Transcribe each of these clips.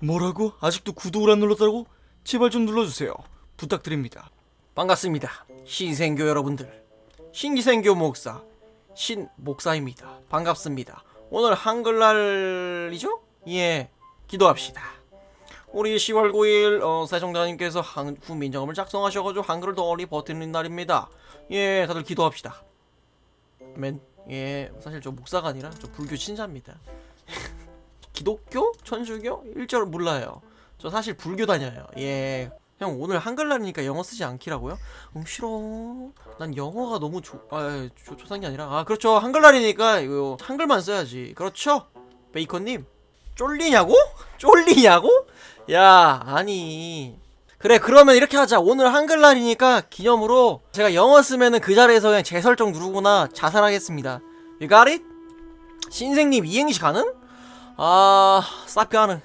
뭐라고? 아직도 구독을 안 눌렀다고? 제발 좀 눌러주세요. 부탁드립니다. 반갑습니다. 신생교 여러분들. 신기생교 목사 신 목사입니다. 반갑습니다. 오늘 한글날이죠? 예, 기도합시다. 우리 10월 9일 어, 세종대왕님께서 한, 후민정음을 작성하셔가지고 한글을 더 오래 버티는 날입니다. 예, 다들 기도합시다. 아멘. 예, 사실 저 목사가 아니라 저 불교 신자입니다. 기독교? 천주교? 일절 몰라요. 저 사실 불교 다녀요. 예. 형 오늘 한글날이니까 영어 쓰지 않기라고요? 음 싫어. 난 영어가 너무 조, 아, 조, 조상이 아니라 아 그렇죠 한글날이니까 이거 한글만 써야지. 그렇죠? 베이컨님 쫄리냐고? 쫄리냐고? 야 아니 그래 그러면 이렇게 하자 오늘 한글날이니까 기념으로 제가 영어 쓰면은 그 자리에서 그냥 재설정 누르거나 자살하겠습니다. You got it? 신생님 이행시 가능? 아, 쌉 가능.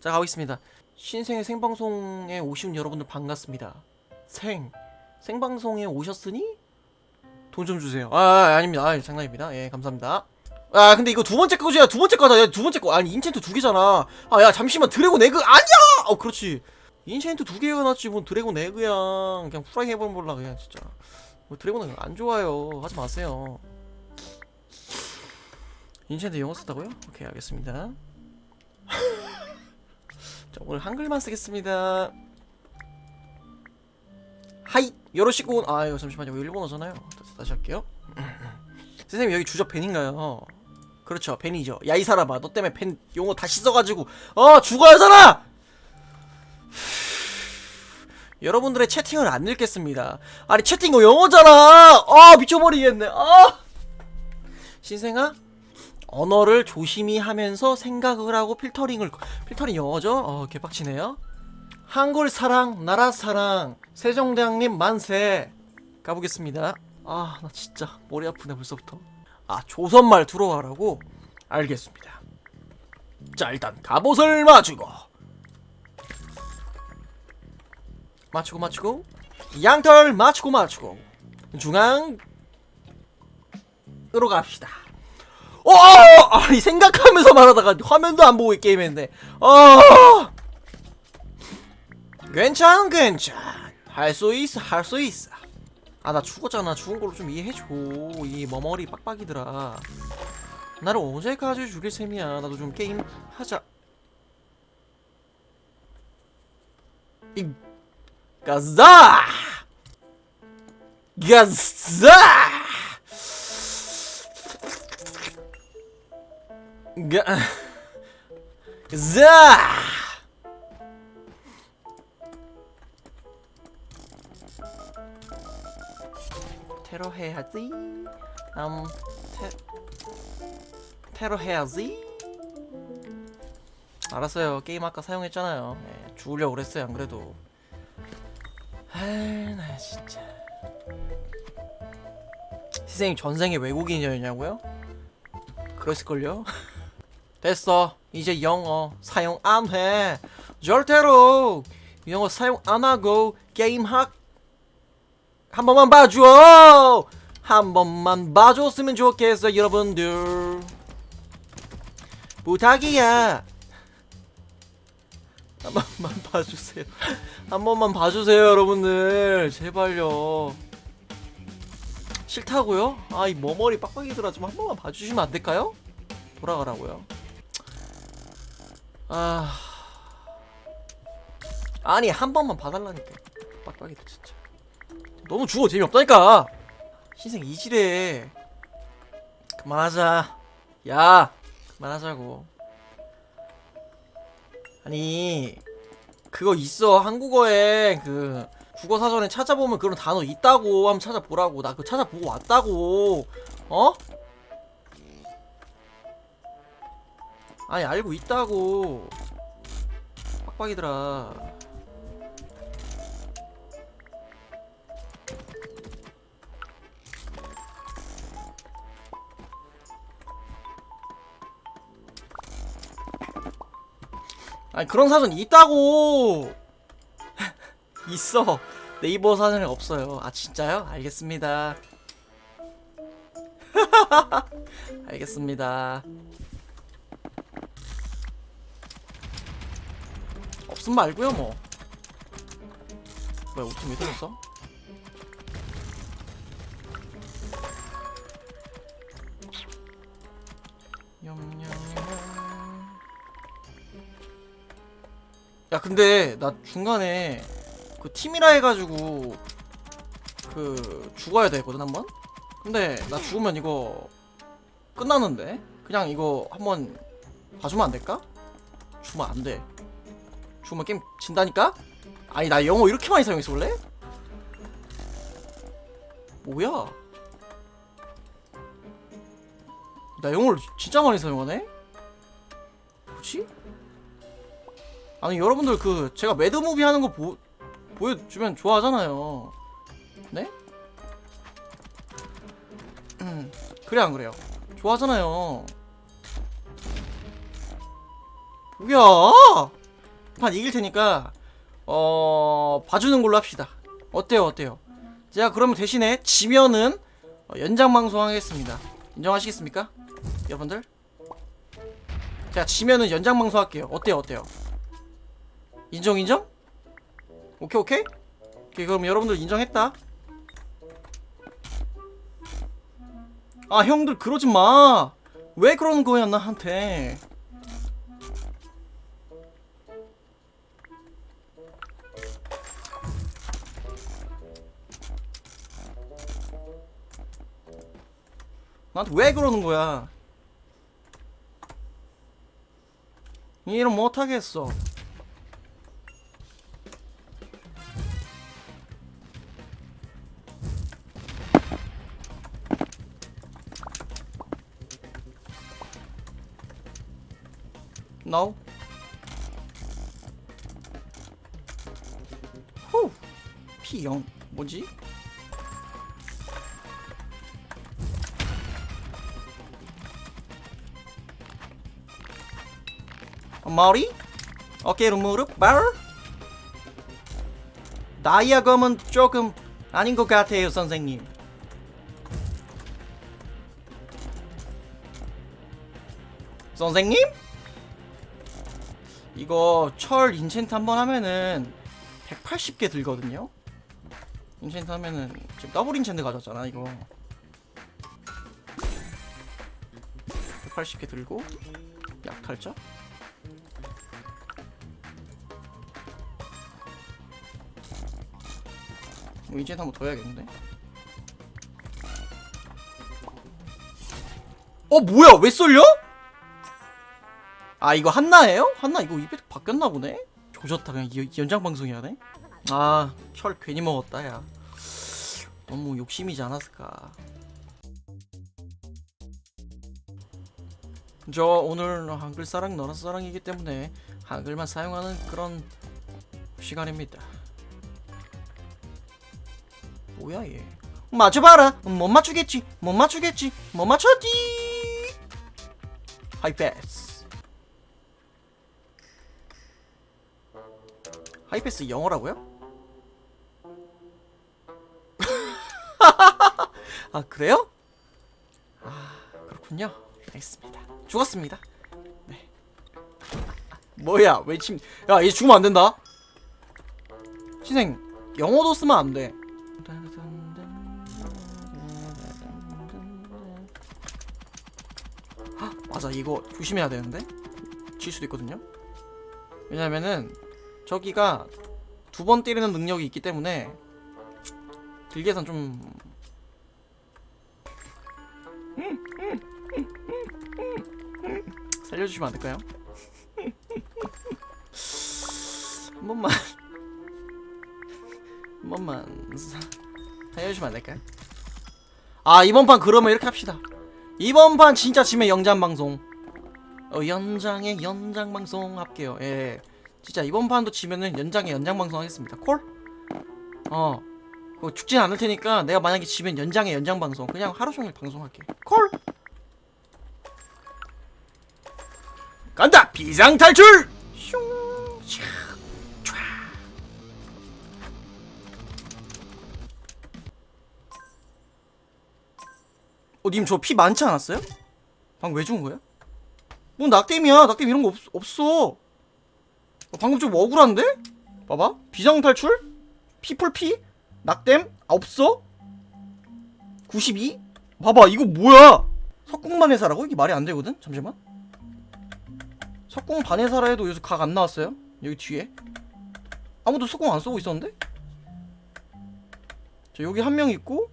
자, 가보겠습니다. 신생의 생방송에 오신 여러분들 반갑습니다. 생, 생방송에 오셨으니? 돈 좀 주세요. 아, 아, 아 닙니다. 아, 장난입니다. 예, 감사합니다. 아, 근데 이거 두 번째 거지야. 두 번째 거다. 야, 두 번째 거. 아니, 인챈트 두 개잖아. 아, 야, 잠시만. 드래곤 에그. 아니야! 어, 그렇지. 인챈트 두 개가 낫지. 뭔 드래곤 에그야. 그냥 프라이 해보면 몰라. 그냥 진짜. 뭐 드래곤 에그 안 좋아요. 하지 마세요. 인챈트 영어 썼다고요? 오케이 알겠습니다. 자 오늘 한글만 쓰겠습니다. 하이 요로시군. 아유 잠시만요. 일본어잖아요. 다시, 할게요. 선생님 여기 주적 벤인가요? 그렇죠. 벤이죠. 야 이 사람아 너 때문에 벤 용어 다시 써가지고. 어 죽어야 하잖아! 여러분들의 채팅을 안 읽겠습니다. 아니 채팅 이거 영어잖아. 아 미쳐버리겠네. 아! 신생아 언어를 조심히 하면서 생각을 하고 필터링을 필터링 영어죠? 어 개빡치네요. 한글 사랑, 나라 사랑, 세종대왕님 만세. 가보겠습니다. 아 나 진짜 머리 아프네 벌써부터. 아 조선말 들어와라고? 알겠습니다. 자 일단 갑옷을 맞추고 맞추고 맞추고 양털 맞추고 맞추고 중앙으로 갑시다. 어, 아니 생각하면서 말하다가 화면도 안 보고 게임했네. 어, 괜찮, 괜찮. 할 수 있어, 할 수 있어. 아, 나 죽었잖아. 죽은 걸로 좀 이해해줘. 이 머머리 빡빡이들아. 나를 언제까지 죽일 셈이야. 나도 좀 게임 하자. 이 가자! 가자! 가... 자! 테러 해야지. 음, 테... 테러 해야지. 알았어요. 게임 아까 사용했잖아요. 네, 죽으려고 그랬어요. 안 그래도. 아이, 나 진짜. 선생님 전생에 외국인이었냐고요? 그랬을걸요? 됐어. 이제 영어 사용 안 해. 절대로 영어 사용 안 하고 게임 학. 한 번만 봐줘. 한 번만 봐줬으면 좋겠어, 여러분들. 부탁이야. 한 번만 봐주세요. 한 번만 봐주세요, 여러분들. 제발요. 싫다고요? 아, 이 머머리 빡빡이들아 좀 한 번만 봐주시면 안 될까요? 돌아가라고요. 아. 아니 한 번만 봐달라니까. 빡빡이들 진짜. 너무 죽어 재미없다니까. 신생 이지래. 그만하자. 야 그만하자고. 아니 그거 있어. 한국어에 그 국어 사전에 찾아보면 그런 단어 있다고. 한번 찾아보라고. 나 그거 찾아보고 왔다고. 어? 아니 알고 있다고. 빡빡이들아. 아니 그런 사전 있다고. 있어. 네이버 사전에 없어요. 아 진짜요? 알겠습니다. 알겠습니다 없음 말고요 뭐. 뭐야 우팀 왜 터졌어? 야 근데 나 중간에 그 팀이라 해가지고 그 죽어야 되거든 한번? 근데 나 죽으면 이거 끝나는데? 그냥 이거 한번 봐주면 안 될까? 죽으면 안돼 죽으면 게임 진다니까? 아니 나 영어 이렇게 많이 사용했어 원래? 뭐야 나 영어를 진짜 많이 사용하네? 뭐지? 아니 여러분들 그 제가 매드무비 하는 거 보, 보여주면 좋아하잖아요 네? 음 그래 안 그래요? 좋아하잖아요 뭐야 판 이길 테니까 어 봐주는 걸로 합시다. 어때요 어때요? 제가 그러면 대신에 지면은 어, 연장 방송 하겠습니다. 인정하시겠습니까? 여러분들? 제가 지면은 연장 방송 할게요. 어때요 어때요? 인정 인정? 오케이 오케이? 오케이 그럼 여러분들 인정했다. 아 형들 그러지 마 왜 그러는 거야 나한테 나한테 왜 그러는 거야? 이해를 못하겠어. No. 후. P0 뭐지? 머리, 어깨로 무릎, 발. 다이아검은 조금 아닌 것 같아요, 선생님. 선생님? 이거 철 인챈트 한번 하면은 180개 들거든요. 인챈트 하면은 지금 더블 인챈트 가졌잖아, 이거. 180개 들고 약탈자? 이제 한번 더 해야겠는데? 어 뭐야 왜 쏠려? 아 이거 한나예요? 한나 이거 이벤트 바뀌었나 보네? 조졌다 그냥 이, 연장 방송해야 돼? 아철 괜히 먹었다 야 너무 욕심이지 않았을까 저 오늘 한글 사랑 너라 사랑이기 때문에 한글만 사용하는 그런 시간입니다 뭐야 얘? 맞춰봐라. 못 맞추겠지. 못 맞추겠지. 못 맞췄지. 하이패스. 하이패스 영어라고요? 아 그래요? 아 그렇군요. 알겠습니다. 죽었습니다. 네. 뭐야 왜 침 야얘 죽으면 안 된다. 신생 영어도 쓰면 안돼 아, 맞아. 이거 조심해야 되는데? 질 수도 있거든요. 왜냐면은 저기가 두 번 때리는 능력이 있기 때문에 길게선 좀 살려주시면 안 될까요? 한 번만 한 번만 사- 살려주시면 안 될까요? 아 이번 판 그러면 이렇게 합시다. 이번 판 진짜 지면 영장 방송. 어 연장에 연장 방송 할게요. 예. 진짜 이번 판도 지면은 연장에 연장 방송 하겠습니다. 콜? 어 그거 죽진 않을 테니까 내가 만약에 지면 연장에 연장 방송 그냥 하루 종일 방송할게. 콜? 간다! 비상 탈출 어, 님 저 피 많지 않았어요? 방금 왜 죽은 거야? 뭐 낙뎀이야. 낙뎀 이런 거 없, 없어. 어, 방금 좀 억울한데? 봐봐 비상 탈출 피플피 낙댐 없어 92 봐봐 이거 뭐야 석궁만 해사라고? 이게 말이 안 되거든? 잠시만 석궁 반해사라 해도 여기서 각 안 나왔어요 여기 뒤에 아무도 석궁 안 쏘고 있었는데? 자 여기 한 명 있고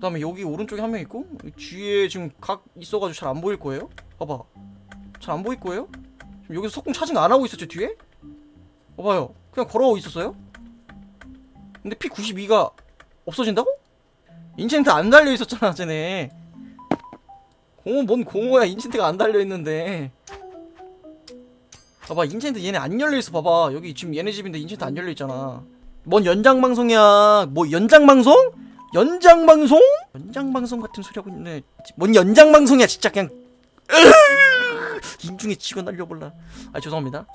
그 다음에 여기 오른쪽에 한 명 있고 뒤에 지금 각 있어가지고 잘 안 보일 거예요. 봐봐. 잘 안 보일 거예요? 여기서 석궁 차징 안 하고 있었죠 뒤에? 봐봐요. 그냥 걸어오고 있었어요? 근데 P92가 없어진다고? 인챈트 안 달려 있었잖아 쟤네. 공호 뭔 공호야? 인챈트가 안 달려 있는데. 봐봐 인챈트 얘네 안 열려 있어 봐봐. 여기 지금 얘네 집인데 인챈트 안 열려 있잖아. 뭔 연장 방송이야? 뭐 연장 방송? 연장 방송? 연장 방송 같은 소리 하고 있네. 뭔 연장 방송이야 진짜 그냥. 인중에 치고 날려볼라. 아 죄송합니다